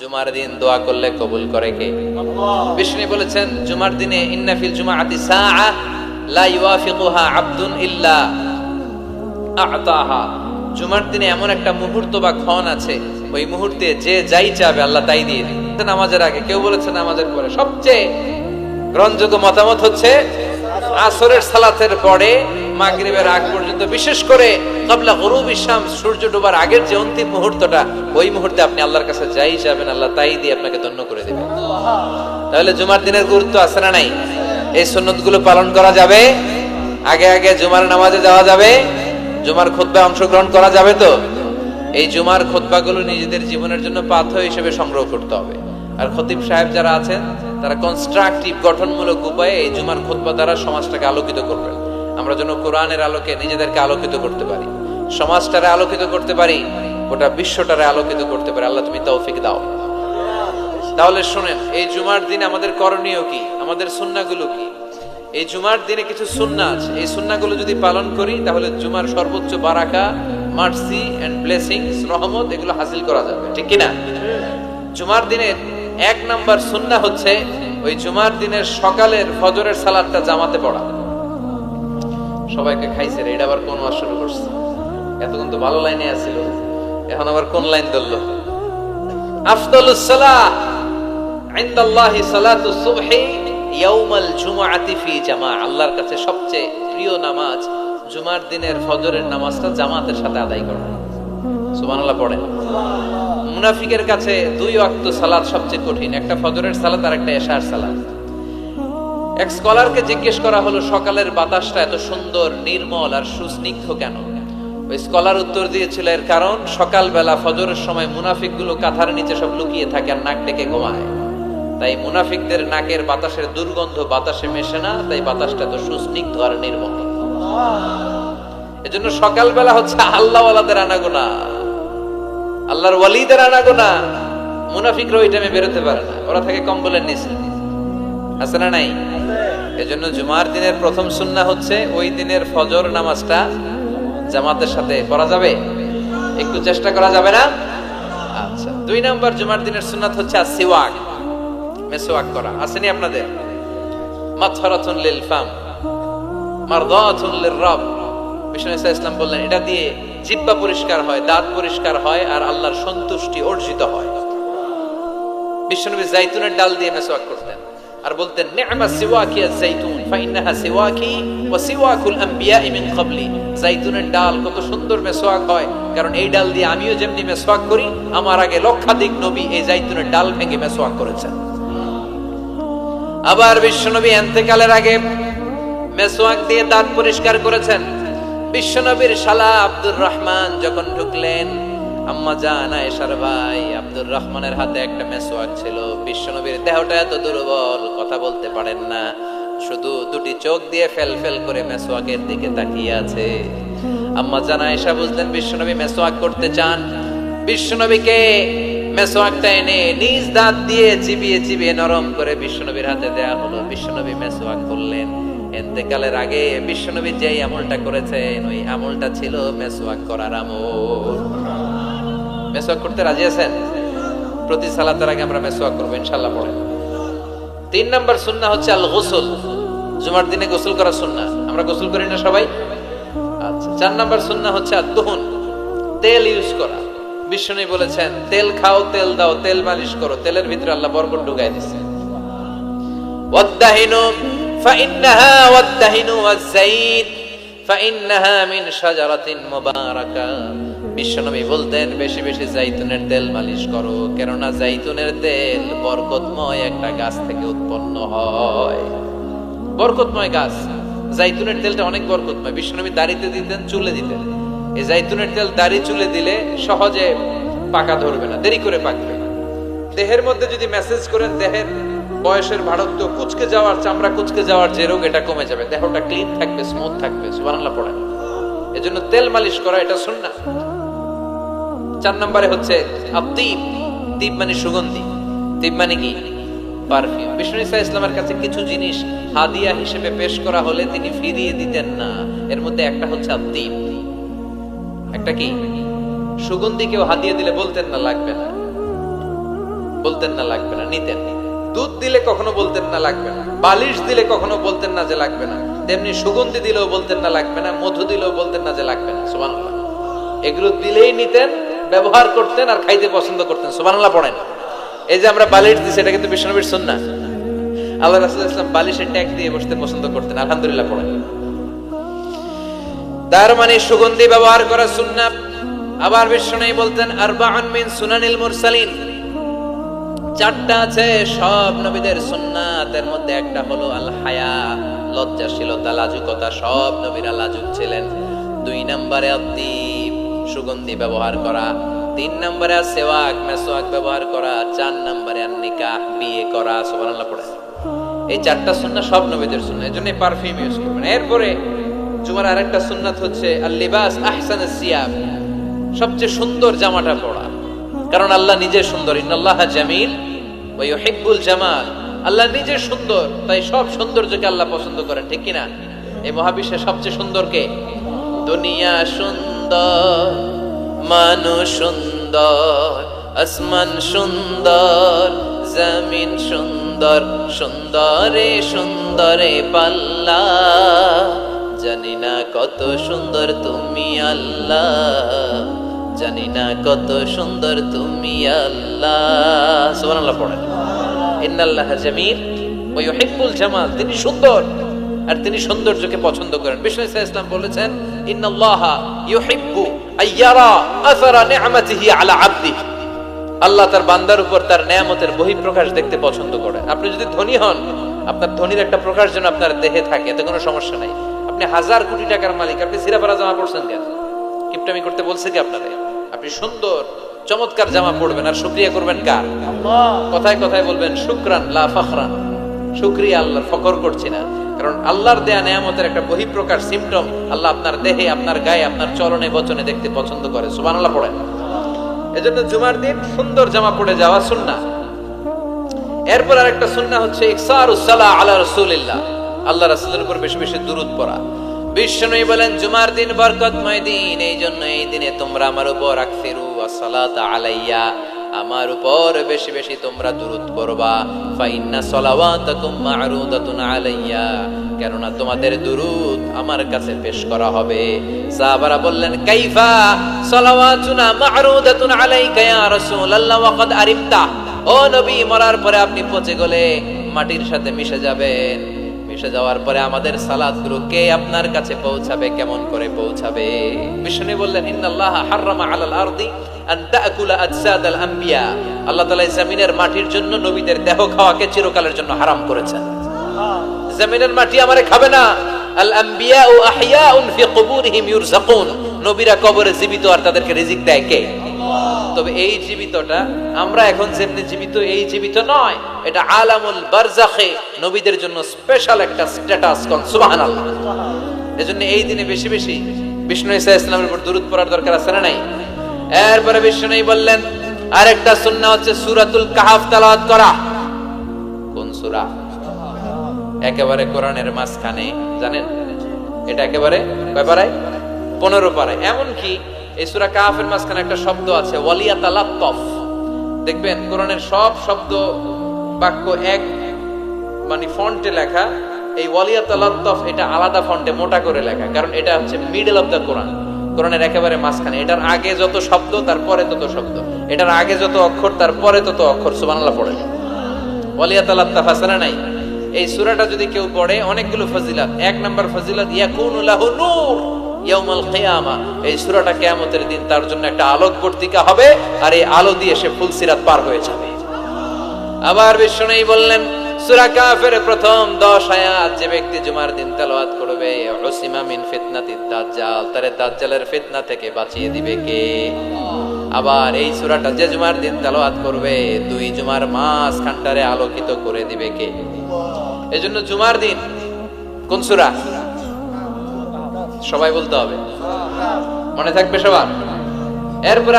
জুমার দিন দোয়া করলে কবুল করে কে? বিষ্ণু বলেছেন জুমার দিনে ইন্নাফিল জুমাআতি সাআ লা ইউয়াফিকুহা আবদুন ইল্লা আতাহা। জুমার দিনে এমন একটা মুহূর্ত বা ক্ষণ আছে ওই মুহূর্তে যে যাই চাবে আল্লাহ তাই দিয়ে দিবে। নামাজের আগে কেউ বলেছে নামাজের পরে। সবচেয়ে গ্রহণযোগ্য মতামত হচ্ছে আসরের সালাতের পরে মাগরিবের আগ পর্যন্ত, বিশেষ করে কাবলা গরুব ইসলাম সূর্য ডোবার আগের যে অন্তিম মুহূর্তটা, ওই মুহূর্তে আপনি আল্লাহর কাছে যাই যাবেন, আল্লাহ তাই দিয়ে আপনাকে ধন্য করে দেবে। তাহলে জুমার দিনের গুরুত্ব আছে না নাই? এই সুন্নতগুলো পালন করা যাবে? আগে আগে জুমার নামাজে যাওয়া যাবে? জুমার খুতবায় অংশগ্রহণ করা যাবে তো? এই জুমার খুতবাগুলো নিজেদের জীবনের জন্য পাথর হিসেবে সংগ্রহ করতে হবে। আর খতিব সাহেব যারা আছেন, তারা কনস্ট্রাকটিভ গঠনমূলক উপায়ে এই জুমার খুতবা দ্বারা সমাজটাকে আলোকিত করবেন। আমরা যেন কোরআনের আলোকে নিজেদেরকে আলোকিত করতে পারি, সমাজটারে আলোকিত করতে পারি, গোটা বিশ্বটারে আলোকিত করতে পারি। আল্লাহ তুমি তৌফিক দাও। তাহলে শোনেন, এই জুমার দিন আমাদের করণীয় কি? আমাদের সুন্নাগুলো কি? এই জুমার দিনে কিছু সুন্না আছে। এই সুন্নাগুলো যদি পালন করি, তাহলে জুমার সর্বোচ্চ বারাকা, মার্সি এন্ড ব্লেসিংস, রহমত, এগুলো হাসিল করা যাবে। ঠিক কি না জুমার দিনের এক নাম্বার সুন্না হচ্ছে, ওই জুমার দিনের সকালের ফজরের সালাদটা জামাতে পড়া। সবাইকে খাইছে রে, এটা আবার কোন ওয়াজ শুরু করছে? এতক্ষণ তো ভালো লাইনে আছিল, এখন আবার কোন লাইন ধরলো? আফদলুস ইনদাল্লাহি সালাতু ইয়াউমাল জুমআতি ফি জামা আল্লাহর কাছে সবচেয়ে প্রিয় নামাজ জুমার দিনের ফজরের নামাজটা জামাতের সাথে আদায় করা। সুবহানাল্লাহ পড়েন মুনাফিকের কাছে দুই ওয়াক্ত সালাত সবচেয়ে কঠিন, একটা ফজরের সালাত আর একটা এশার সালাত। এক স্কলারকে জিজ্ঞেস করা হলো, সকালের বাতাসটা এত সুন্দর, নির্মল আর সুস্নিগ্ধ কেন? ওই স্কলার উত্তর দিয়েছিল, এর কারণ, সকালবেলা ফজরের সময় মুনাফিকগুলো কাঁথার নিচে সব লুকিয়ে থাকে আর নাক ডেকে ঘুমায়। তাই মুনাফিকদের নাকের বাতাসের দুর্গন্ধ বাতাসে মেশে না, তাই বাতাসটা তো সুস্নিগ্ধ আর নির্মল। এজন্য সকালবেলা হচ্ছে আল্লাহওয়ালাদের আনাগোনা। আল্লাহর ওয়ালিদের আনাগোনা। মুনাফিকরা ওই টাইমে বেরোতে পারে না, ওরা থাকে কম্বলের নিচে। আছে না নাই? এজন্য জুমার দিনের প্রথম সুন্না হচ্ছে ওই দিনের ফজর নামাজটা জামাতের সাথে পড়া যাবে? একটু চেষ্টা করা যাবে না? আচ্ছা দুই নাম্বার জুমার দিনের সুন্নাত হচ্ছে সিওয়াক মেসোয়াক করা। আসেনি আপনাদের? মাথরাতুন লিল ফাম, মারদাতুন লির রব। বিষ্ণু ইসা ইসলাম বললেন, এটা দিয়ে জিব্বা পরিষ্কার হয়, দাঁত পরিষ্কার হয় আর আল্লাহর সন্তুষ্টি অর্জিত হয়। বিশ্বনবী জাইতুনের ডাল দিয়ে মেসোয়াক করতেন। আর বলতেন সিওয়াকি আজ-জাইতুন ফাইন্নাহা সিওয়াকি ওয়া সিওয়াকুল জাইতুনের ডাল কত সুন্দর হয়, কারণ এই ডাল দিয়ে আমিও যেমনি করি, আমার আগে লক্ষাধিক নবী এই জাইতুনের ডাল ভেঙে মেসোয়াক করেছেন। আবার বিশ্বনবী এন্তেকালের আগে মেসোয়াক দিয়ে দাঁত পরিষ্কার করেছেন। বিশ্বনবীর শালা আব্দুর রহমান যখন ঢুকলেন আম্মা জান, আয়েশার ভাই, আব্দুর রহমানের হাতে একটা মেসোয়াক ছিল। বিশ্বনবীর দেহটা এত দুর্বল, কথা বলতে পারেন না। শুধু দুটি চোখ দিয়ে ফেল ফেল করে মেসোয়াকের দিকে তাকিয়ে আছে। আম্মা জান, আয়েশা বুঝলেন বিশ্বনবী মেসোয়াক করতে চান। বিশ্বনবীকে মেসোয়াকটা এনে নিজ দাঁত দিয়ে চিবিয়ে চিবিয়ে নরম করে বিশ্বনবীর হাতে দেয়া হলো। বিশ্বনবী মেসোয়াক করলেন। এতেকালের আগে বিশ্বনবী যেই আমলটা করেছেন, ওই আমলটা ছিল মেসোয়াক করার আমল। মেসোয়াক করতে রাজি আছেন প্রতি সালাতের আগে আমরা মেসোয়াক করবো ইনশাল্লাহ পড়ে তিন নাম্বার সুন্না হচ্ছে আল গোসল জুমার দিনে গোসল করা সুন্না আমরা গোসল করি না সবাই আচ্ছা চার নাম্বার সুন্না হচ্ছে আর দহন তেল ইউজ করা বিষ্ণু বলেছেন তেল খাও তেল দাও তেল মালিশ করো তেলের ভিতরে আল্লাহ বরকত ঢুকাই দিছে ওয়াদ্দাহিনু فإنها والدهن والزيت فإنها من شجرة مباركة বিশ্বনবী বলতেন, বেশি বেশি জাইতুনের তেল মালিশ করো, কেননা জাইতুনের তেল বরকতময় একটা গাছ থেকে উৎপন্ন হয়। বরকতময় গাছ, জাইতুনের তেলটা অনেক বরকতময়। বিশ্বনবী দাড়িতে দিতেন, চুলে দিতেন। এই জাইতুনের তেল দাড়ি চুলে দিলে সহজে পাকা ধরবে না, দেরি করে পাকবে দেহের মধ্যে যদি মেসেজ করেন, দেহের বয়সের ভারত্ব কুচকে যাওয়ার চামড়া কুচকে যাওয়ার যে রোগ, এটা কমে যাবে। দেহটা ক্লিন থাকবে, স্মুথ থাকবে, সুবহানাল্লাহ পড়েন এজন্য তেল মালিশ করা এটা শুননা চার নম্বরে হচ্ছে আতিব তিব মানে সুগন্ধি তিব মানে কি? পারফিউম। ইসলামের কাছে কিছু জিনিস হাদিয়া হিসেবে পেশ করা হলে তিনি ফিরিয়ে দিতেন না। এর মধ্যে একটা হচ্ছে আতিব একটা কি? সুগন্ধি কেউ দিলে বলতেন না, লাগবে না। বলতেন না, লাগবে না, নিতেন। দুধ দিলে কখনো বলতেন না, লাগবে না। বালিশ দিলে কখনো বলতেন না যে লাগবে না। তেমনি সুগন্ধি দিলেও বলতেন না, লাগবে না। মধু দিলেও বলতেন না যে লাগবে না। এগুলো দিলেই নিতেন ব্যবহার করতেন আর খাইতে পছন্দ করতেন, সুবহানাল্লাহ পড়েন। এই যে আমরা বালিশ দিছি, এটা কিন্তু বিষ্ণুনবীর সুন্নাহ। আল্লাহ রাসূল ইসলাম বালিশের ট্যাগ দিয়ে বসতে পছন্দ করতেন, আলহামদুলিল্লাহ পড়েন। তার মানে সুগন্ধি ব্যবহার করা সুন্নাহ। আবার বিষ্ণু বলতেন, আরবাআন মিন সুনানিল মুরসালিন। চারটা আছে, সব নবীদের সুন্নাতের মধ্যে একটা হলো আল হায়া, লজ্জাশীলতা, লাজুকতা, সব নবীরা লাজুক ছিলেন। দুই নম্বরে আদ্দীপ সুগন্ধি ব্যবহার করা, তিন নম্বরে সেওয়াক, মেসোয়াক ব্যবহার করা, চার নম্বরে নিকাহ বিয়ে করা, সুবহানাল্লাহ পড়ে। এই চারটা সুন্নাহ সব নবীদের সুন্নাহ এজন্য পারফিউম ইউজ করবেন এরপরে জুমার আরেকটা সুন্নাত হচ্ছে আল লিবাস আহসানুস সিয়াব সবচেয়ে সুন্দর জামাটা পরা কারণ আল্লাহ নিজে সুন্দর, ইন্নাল্লাহ জামিল ওয়া ইউহিব্বুল জামাল। আল্লাহ নিজে সুন্দর, তাই সব সৌন্দর্যকে আল্লাহ পছন্দ করেন, ঠিক কিনা? এই মহাবিশ্বের সবচেয়ে সুন্দর কে? দুনিয়া সুন্দর মানুষ সুন্দর, আসমান সুন্দর, জমিন সুন্দর, সুন্দরে সুন্দরে পাল্লা। জানি না কত সুন্দর তুমি আল্লাহ, জানি না কত সুন্দর তুমি আল্লাহ। পড়েন। ইন্নাল্লাহ জামিল, ওয়া ইউহিব্বুল জামাল, তিনি সুন্দর। আর তিনি সৌন্দর্যকে পছন্দ করেন। বিষ্ণু ইসা ইসলাম বলেছেন ইন্নাল্লাহা ইউহিব্বু আইয়ারা আসারা নি'মাতিহি আলা আবদিহি আল্লাহ তার বান্দার উপর তার নেয়ামতের বহিঃপ্রকাশ দেখতে পছন্দ করেন। আপনি যদি ধনী হন আপনার ধনীর একটা প্রকাশ যেন আপনার দেহে থাকে এতে কোনো সমস্যা নাই। আপনি হাজার কোটি টাকার মালিক আপনি সিরাপারা জামা পড়ছেন কেন? কিপটামি করতে বলছে কি আপনারে? আপনি সুন্দর চমৎকার জামা পড়বেন আর শুক্রিয়া করবেন কার? কথায় কথায় বলবেন শুক্রান লা ফখরান। শুক্রিয়া আল্লাহ ফখর করছি না। কারণ আল্লাহর দেয়া নেয়ামতের একটা বহিঃপ্রকাশ সিমটম আল্লাহ আপনার দেহে, আপনার গায়ে, আপনার চলনে, বচনে দেখতে পছন্দ করে। সুবহানাল্লাহ পড়েন। এজন্য জুমার দিন সুন্দর জামা পরে যাওয়া সুন্নাহ। এরপর আরেকটা সুন্নাহ হচ্ছে ইকসারুস সালাহ আলা রাসূলিল্লাহ। আল্লাহ রাসূলের উপর বেশি বেশি দুরূদ পড়া। বিষ্ণুই বলেন, জুমার দিন বরকতময় দিন। এই জন্য এই দিনে তোমরা আমার উপর আকসিরু আসসালাত আলাইয়া। আমার উপর বেশি বেশি তোমরা দুরূদ করবা ফাইন্না সলাওয়াতাকুম মা'রুদাতুন আলাইয়া। কেননা তোমাদের দুরূদ আমার কাছে পেশ করা হবে। সাহাবারা বললেন, কাইফা সলাওয়াতুনা মা'রুদাতুন আলাইকা ইয়া রাসূলুল্লাহ আরিফতা। ও নবী, মরার পরে আপনি পচে গলে মাটির সাথে মিশে যাবেন। মিশে যাওয়ার পরে আমাদের সালাদগুলো কে আপনার কাছে পৌঁছাবে, কেমন করে পৌঁছাবে? বিষ্ণু বললেন, ইন্নাল্লাহ হাররামা আলাল আরদি। আল্লাহ মাটির জন্য নবীদের দেহ খাওয়াকে চিরকালের জন্য হারাম করেছেন। মাটি আমারে খাবে না। তবে এই জীবিতটা আমরা এখন যেমনি জীবিত, এই জীবিত নয়। এটা নবীদের জন্য স্পেশাল একটা স্ট্যাটাস এজন্য এই দিনে বেশি বেশি বিষ্ণু ইসা ইসলামের উপর দুরূদ পড়ার দরকার আছে না নাই? এরপরে বিষ্ণু বললেন, আরেকটা সুন্নাহ হচ্ছে সুরাতুল কাহাফ তেলাওয়াত করা। কোন সূরা? একেবারে কোরআনের মাঝখানে, জানেন? এটা একেবারে কয় পারায় পনেরো পারায় এমন কি এই সুরা কাফের মাঝখানে একটা শব্দ আছে ওয়ালিয়া তালাত্তফ দেখবেন, কোরআনের সব শব্দ বাক্য এক মানে ফন্টে লেখা, এই ওয়ালিয়া তালাত্তফ এটা আলাদা ফন্টে, মোটা করে লেখা, কারণ এটা হচ্ছে মিডল অফ দ্য কোরআন কোরআনের একেবারে মাঝখানে। এটার আগে যত শব্দ তার পরে তত শব্দ। এটার আগে যত অক্ষর তার পরে তত অক্ষর, সুবহানাল্লাহ পড়ে ওয়ালিয়া তালাত্তফ আছে না নাই। এই সুরাটা যদি কেউ পড়ে, অনেকগুলো ফজিলাত। এক নম্বর ফজিলত, ইয়াকুনু লাহু নূর ইয়াউমাল কিয়ামা। এই সূরাটা কিয়ামতের দিন তার জন্য একটা আলোক বর্তিকা হবে, আর এই আলো দিয়ে সে ফুলসিরাত পার হয়ে যাবে। আবার বিষ্ণুই বললেন সূরা কাফের প্রথম 10 আয়াত, যে ব্যক্তি জুমার দিন করবে মিন থেকে বাঁচিয়ে দিবে কে? আবার এই সূরাটা যে জুমার দিন তেলাওয়াত করবে, দুই জুমার মাস আলোকিত করে দিবে কে? এজন্য জুমার দিন, কোন সূরা? সবাই বলতে হবে। মনে থাকবে সবার? এরপর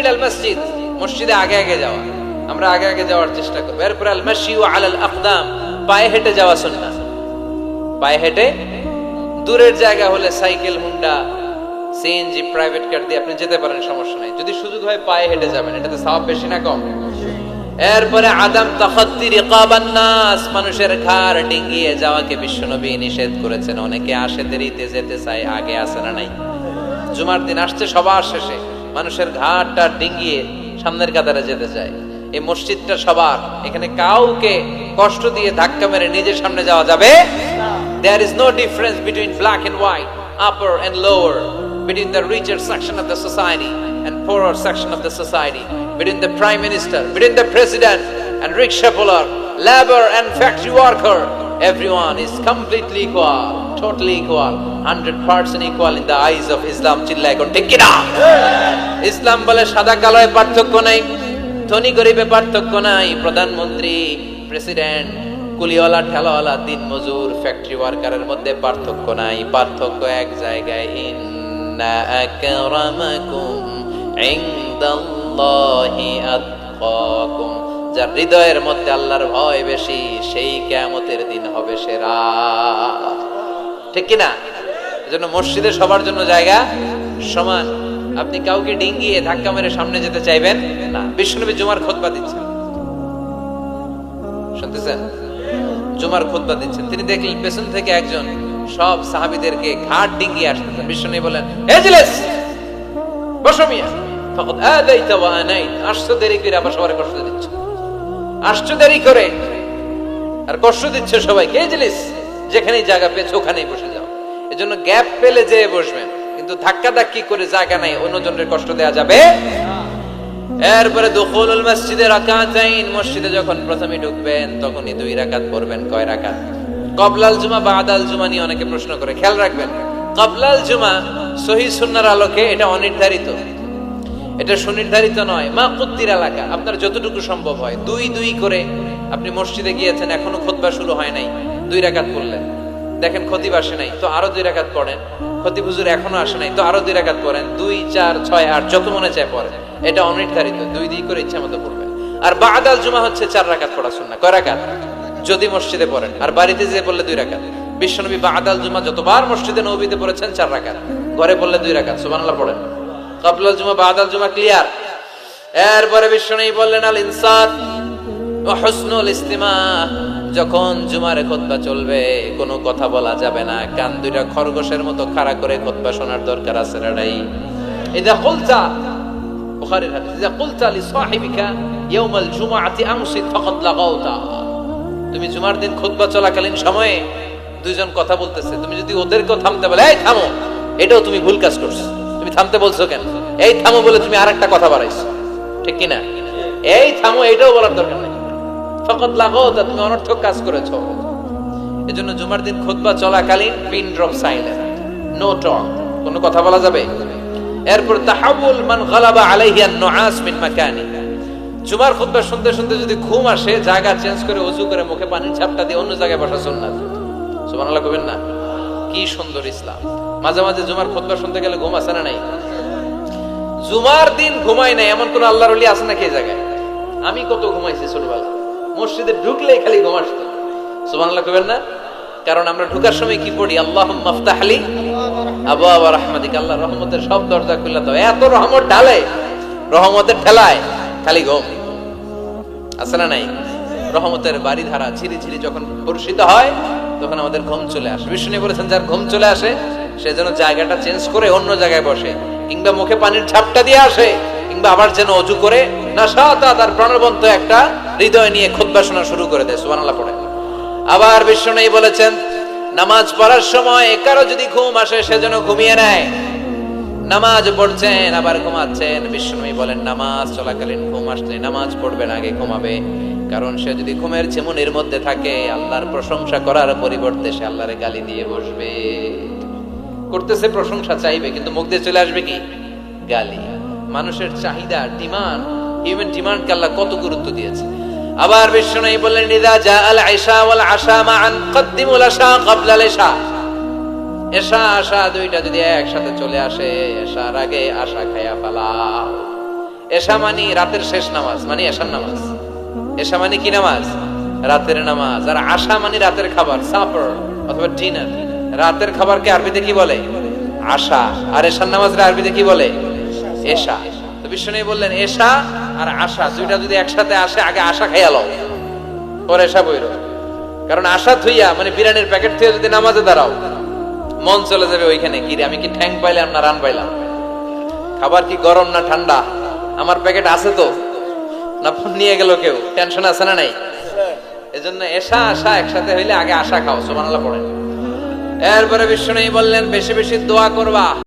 ইলাল মসজিদ মসজিদে আগে আগে যাওয়া। আমরা আগে আগে যাওয়ার চেষ্টা করব। এরপর আল মাশিউ আলাল আকদাম, পায়ে হেঁটে যাওয়া সুন্নাহ। পায়ে হেঁটে দূরের জায়গা হলে cycle, Honda CNG private car দিয়ে আপনি যেতে পারেন, সমস্যা নাই। যদি সুযোগ হয় পায়ে হেঁটে যাবেন, এটাতে সওয়াব বেশি না কম। এরপরে আদম তাখাত্তি রিকাবান নাস, মানুষের ঘাড় ডিঙ্গিয়ে যাওয়াকে বিশ্বনবী নিষেধ করেছেন। অনেকে আসে দেরিতে যেতে চায়, আগে আসে না নাই। জুমার দিন আসছে সবার শেষে। মানুষের ঘাটটা ডিঙ্গিয়ে সামনের কাতারে যেতে চায়। এই মসজিদটা সবার এখানে কাউকে কষ্ট দিয়ে ধাক্কা মেরে নিজের সামনে যাওয়া যাবে there is no difference between black and white upper and lower between the richer section of the society and poorer section of the society, between the prime minister, between the president and rickshaw puller, labor and factory worker. Everyone is completely equal, totally equal, 100% equal in the eyes of Islam. চিল্লা এখন ঠিক কিনা ইসলাম বলে সাদা কালোয় পার্থক্য নাই ধনী গরিবে পার্থক্য নাই, প্রধানমন্ত্রী, প্রেসিডেন্ট, কুলিওয়ালা, ঠেলাওয়ালা দিন মজুর, ফ্যাক্টরি ওয়ার্কারের মধ্যে পার্থক্য নাই। পার্থক্য এক জায়গায়, ইন্না আকরামাকুম ইনদাল্লাহি আতকাকুম। যার হৃদয়ের মধ্যে আল্লাহর ভয় বেশি, সেই কিয়ামতের দিন হবে সেরা। ঠিক কি না এজন্য মসজিদে সবার জন্য জায়গা সমান। আপনি কাউকে ডিঙ্গিয়ে ধাক্কা মেরে সামনে যেতে চাইবেন? না। বিষ্ণুনবী জুমার খোদবা দিচ্ছেন। শুনতেছেন? জুমার খোদবা দিচ্ছেন। তিনি দেখলেন পেছন থেকে একজন সব সাহাবীদেরকে ঘাট ডিঙ্গিয়ে আসতেছেন। বিষ্ণু বলেন বসো মিয়া। আদাইতা ওয়া আসছো দেরি করে, আবার সবার কষ্ট দিচ্ছ। আসছো দেরি করে। আর কষ্ট দিচ্ছে সবাইকে। এজলিস যেখানেই জায়গা পেয়েছ, ওখানেই বসে যাও। এজন্য গ্যাপ পেলে যে বসবেন। কিন্তু ধাক্কা ধাক্কি করে জায়গা নাই অন্যজনের কষ্ট দেওয়া যাবে এরপরে দুখুলুল মসজিদে রাকাতাইন, মসজিদে যখন প্রথমে ঢুকবেন, তখনই দুই রাকাত পড়বেন, কয় রাকাত? কবলাল জুমা বা আদাল জুমা নিয়ে অনেকে প্রশ্ন করে, খেয়াল রাখবেন, কবলাল জুমা সহি সুন্নার আলোকে এটা অনির্ধারিত। এটা সুনির্ধারিত নয়, মা কুত্তির এলাকা, আপনার যতটুকু সম্ভব হয়। দুই দুই করে আপনি মসজিদে গিয়েছেন, এখনও খোদবা শুরু হয় নাই, দুই রাকাত পড়লেন। দেখেন খতিব আসে নাই, তো আরও দুই রাকাত পড়েন। খতিব হুজুর এখনও আসে নাই, তো আরও দুই রাকাত পড়েন। দুই, চার, ছয়, আট, যত মনে চায় পড়েন এটা অনির্ধারিত, দুই দুই করে ইচ্ছা মতো পড়বেন আর বাদাল জুমা হচ্ছে চার রাকাত পড়া শুননা কয় রাকাত? যদি মসজিদে পড়েন। আর বাড়িতে যেয়ে পড়লে দুই রাকাত। বিশ্বনবী বাদাল জুমা যতবার মসজিদে নবীতে পড়েছেন চার রাকাত। ঘরে পড়লে দুই রাখাত সুবহানাল্লাহ পড়েন। কাবলাল জুমা, বাদাল জুমা ক্লিয়ার এরপরে বিশ্বনবী বললেন আল ইনসান ও হুসনুল ইস্তিমা যখন জুমারে খুতবা চলবে, কোনো কথা বলা যাবে না। কান দুইটা খরগোশের মতো খাড়া করে খুতবা শোনার দরকার আছে নাই? ইদা কুলতা, বুখারীর হাদিস, ইদা কুলতা লি সাহিবিকা ইয়াউমাল জুমআতি আমসিত ফাকাদ লাগাউতা তুমি জুমার দিন খুতবা চলাকালীন সময়ে দুইজন কথা বলতেছে। তুমি যদি ওদেরকেও থামতে বলে, এই থামো, এটাও তুমি ভুল কাজ করছ। তুমি থামতে বলছো কেন? এই থামো বলে তুমি আরেকটা কথা বাড়াইছো। ঠিক কি না এই থামো, এটাও বলার দরকার নেই। ফকত লাগাও তা তুমি অনর্থক কাজ করেছ। জুমার দিন চলাকালীন পিন ড্রপ সাইলেন্ট। নো কোনো কথা বলা যাবে? এরপর তাহাবুল মান গালাবা মিন মাকানি। জুমার শুনতে শুনতে যদি ঘুম আসে, জায়গা চেঞ্জ করে ওযু করে মুখে পানির ছাপটা দিয়ে অন্য জায়গায় বসা সুন্নাত। সুবহানাল্লাহ কবেন না? কি সুন্দর ইসলাম। মাঝে মাঝে জুমার খুতবা শুনতে গেলে ঘুম আসে না নাই? জুমার দিন ঘুমাই নাই, এমন কোন আল্লাহর ওলি আছে নাকি এই জায়গায়? আমি কত ঘুমাইছি ছোটবেলা মসজিদে ঢুকলেই খালি ঘুম আসতো। সুবহানাল্লাহ কবেন না? কারণ আমরা ঢুকার সময় কি পড়ি? আল্লাহ মাফতাহলি আবু আবা রহমাতিক আল্লাহ রহমতের সব দরজা খুলে দাও এত রহমত ঢালে, রহমতের ঠেলায় খালি ঘুম। আছে না নাই? রহমতের বাড়ি ধারা ঝিরি ঝিরি যখন বর্ষিত হয়, তখন আমাদের ঘুম চলে আসে। বিষ্ণু বলেছেন, যার ঘুম চলে আসে, সে যেন জায়গাটা চেঞ্জ করে অন্য জায়গায় বসে, কিংবা মুখে পানির ঝাপটা দিয়ে আসে, কিংবা আবার যেন অজু করে না, সাতা তার প্রাণবন্ত একটা হৃদয় নিয়ে খুদ্া শোনা শুরু করে দেয়, সুবহানাল্লাহ পড়ে। আবার বিষ্ণু বলেছেন, নামাজ পড়ার সময় কারও যদি ঘুম আসে, সে যেন ঘুমিয়ে নেয়। নামাজ পড়ছেন, আবার ঘুমাচ্ছেন বিষ্ণুই বলেন, নামাজ চলাকালীন ঘুম আসলে নামাজ পড়বেন আগে ঘুমাবে। কারণ সে যদি ঘুমের ঝিমুনির মধ্যে থাকে, আল্লাহর প্রশংসা করার পরিবর্তে সে আল্লাহরে গালি দিয়ে বসবে। করতেছে প্রশংসা, চাইবে, কিন্তু মুখ দিয়ে চলে আসবে কি? গালি। মানুষের চাহিদা, ডিমান্ড হিউম্যান ডিমান্ডকে আল্লাহ কত গুরুত্ব দিয়েছে। আবার বিষ্ণুই বললেন, ইদা জা আল আয়সা ওয়াল আশা মান কদ্দিমুল আশা ক্বাবলা আল ইশা এশা, আশা দুইটা যদি একসাথে চলে আসে, এশার আগে আশা খায়া পালাও এশা মানি রাতের শেষ নামাজ মানে এশার নামাজ। এশা মানে কি নামাজ? রাতের নামাজ। আর আশা মানে রাতের খাবার সাপার অথবা ডিনার রাতের খাবারকে আরবিতে কি বলে? আশা। আর এশার নামাজরা আরবিতে কি বলে? এশা। তো বিষ্ণু বললেন, এশা আর আশা, দুইটা যদি একসাথে আসে, আগে আশা খাইয়া লও। পরে এসা বইরো। কারণ আশা থইয়া মানে বিরিয়ানির প্যাকেট থেকে যদি নামাজে দাঁড়াও, মন চলে যাবে ওইখানে, কি আমি কি ঠ্যাং পাইলাম না রান পাইলাম? খাবার কি গরম না ঠান্ডা? আমার প্যাকেট আছে তো? না ফোন নিয়ে গেল কেউ? টেনশন আছে না নাই? এজন্য এসা আশা একসাথে হইলে আগে আশা খাও, সুবহানাল্লাহ পড়েন। এরপরে বিষ্ণু বললেন, বেশি বেশি দোয়া করবা।